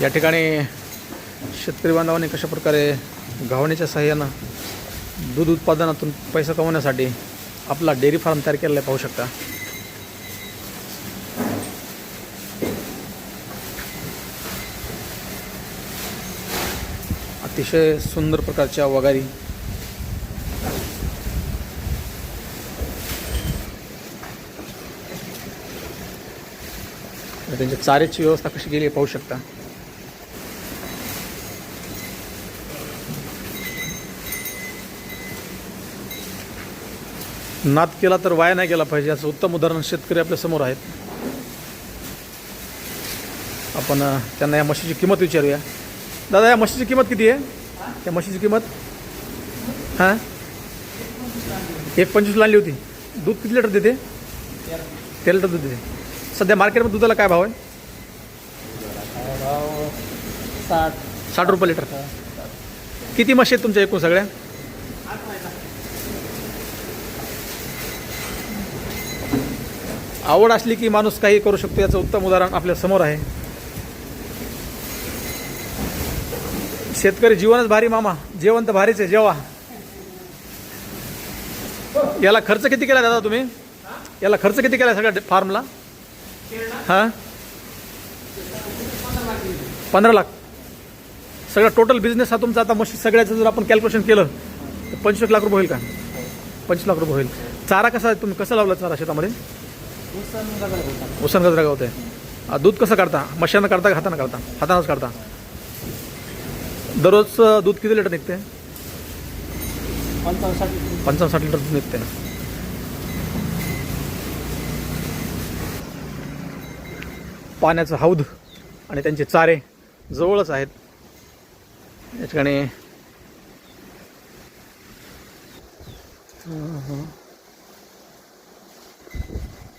या ठिकाणी शेतकरी बांधवांनी कशा प्रकारे सहाय्यानं दूध उत्पादनातून पैसा कमवण्यासाठी आपला डेअरी फार्म तयार केलेला आहे पाहू शकता. अतिशय सुंदर प्रकारच्या वगारी. त्यांच्या चाऱ्याची व्यवस्था कशी केली पाहू शकता. नाद केला तर वाया नाही गेला पाहिजे असं उत्तम उदाहरण शेतकरी आपल्यासमोर आहेत. आपण त्यांना या म्हशीची किंमत विचारूया. दादा या म्हशीची किंमत किती आहे? या म्हशीची किंमत? हां? एक पंचवीस आणली होती. दूध किती लिटर देते? तेरा लिटर दूध देते. सध्या मार्केटमध्ये दुधाला काय भाव आहे? भाव साठ. साठ रुपये लिटर. किती म्हशी आहेत तुमच्या एकूण सगळ्या? आवड असली की माणूस काही करू शकतो याचं उत्तम उदाहरण आपल्यासमोर आहे. शेतकरी जीवनच भारी मामा जेवण तर भारीच आहे जेवा. याला खर्च किती केला दादा तुम्ही? याला खर्च किती केला सगळ्या फार्मला हां? पंधरा लाख. सगळा टोटल बिझनेस हा तुमचा आता मशी सगळ्याचं जर आपण कॅल्क्युलेशन केलं तर पंचवीस लाख रुपये होईल का? पंचवीस लाख रुपये होईल. चारा कसा आहे तुम्ही कसा लावला चारा शेतामध्ये? उसन गजरा गावत आहे दूध कसं काढता? मशानं काढता का हातानं काढता? हातानंच काढता. दररोज दूध किती लिटर निघते? पंचावन्न साठ पंचावन्न साठ लिटर दूध निघते. पाण्याचं हौद आणि त्यांचे चारे जवळच आहेत. या ठिकाणी